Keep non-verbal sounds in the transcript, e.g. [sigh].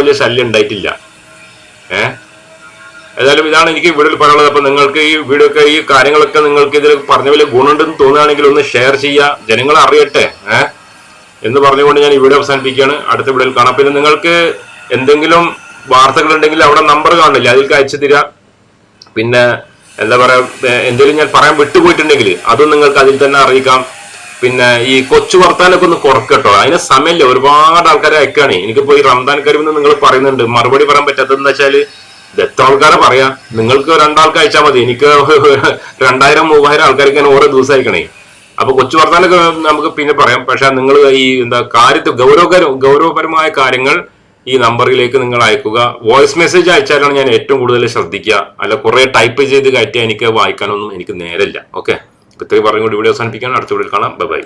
വലിയ ശല്യം ഉണ്ടായിട്ടില്ല. ഏഹ് ഏതായാലും ഇതാണ് എനിക്ക് വീഡിയോയിൽ പറയാനുള്ളത്. അപ്പൊ നിങ്ങൾക്ക് ഈ വീഡിയോ ഈ കാര്യങ്ങളൊക്കെ നിങ്ങൾക്ക് ഇതിൽ പറഞ്ഞ വലിയ ഗുണമുണ്ടെന്ന് തോന്നുകയാണെങ്കിൽ ഒന്ന് ഷെയർ ചെയ്യുക. ജനങ്ങൾ അറിയട്ടെ. ഏഹ് എന്ന് പറഞ്ഞുകൊണ്ട് ഞാൻ ഈ വീഡിയോ അവസാനിപ്പിക്കുകയാണ്. അടുത്ത വീഡിയോയിൽ കാണാം. പിന്നെ നിങ്ങൾക്ക് എന്തെങ്കിലും വാർത്തകൾ ഉണ്ടെങ്കിൽ അവിടെ നമ്പർ കാണില്ല അതിൽ അയച്ചു തരിക. പിന്നെ എന്താ പറയാ എന്തെങ്കിലും ഞാൻ പറയാൻ വിട്ടുപോയിട്ടുണ്ടെങ്കിൽ അതും നിങ്ങൾക്ക് അതിൽ തന്നെ അറിയിക്കാം. പിന്നെ ഈ കൊച്ചു വർത്താനൊക്കെ ഒന്ന് കുറക്കട്ടോ. അതിന് സമയമില്ല. ഒരുപാട് ആൾക്കാരെ അയക്കാണേ എനിക്കിപ്പോ ഈ റംദാൻ കരീമെന്ന് നിങ്ങൾ പറയുന്നുണ്ട്. മറുപടി പറയാൻ പറ്റാത്തതെന്ന് വെച്ചാൽ ഇത് എത്ര ആൾക്കാരെ പറയാ? നിങ്ങൾക്ക് രണ്ടാൾക്ക് അയച്ചാൽ മതി. എനിക്ക് [laughs] രണ്ടായിരം മൂവായിരം ആൾക്കാർക്ക് ഞാൻ ഓരോ ദിവസം അയക്കണേ. അപ്പൊ കൊച്ചു വർത്താനൊക്കെ നമുക്ക് പിന്നെ പറയാം. പക്ഷെ നിങ്ങൾ ഈ എന്താ കാര്യത്തിൽ ഗൗരവകര ഗൗരവപരമായ കാര്യങ്ങൾ ഈ നമ്പറിലേക്ക് നിങ്ങൾ അയക്കുക. വോയിസ് മെസ്സേജ് അയച്ചാലാണ് ഞാൻ ഏറ്റവും കൂടുതൽ ശ്രദ്ധിക്കുക. അല്ല കുറെ ടൈപ്പ് ചെയ്ത് കയറ്റിയാൽ എനിക്ക് വായിക്കാനൊന്നും എനിക്ക് നേരമില്ല. ഓക്കെ? ഇത്രയും പറഞ്ഞുകൊണ്ട് വീഡിയോ അവസാനിപ്പിക്കുകയാണ്. അടുത്ത വീഡിയോയിൽ കാണാം. ബൈ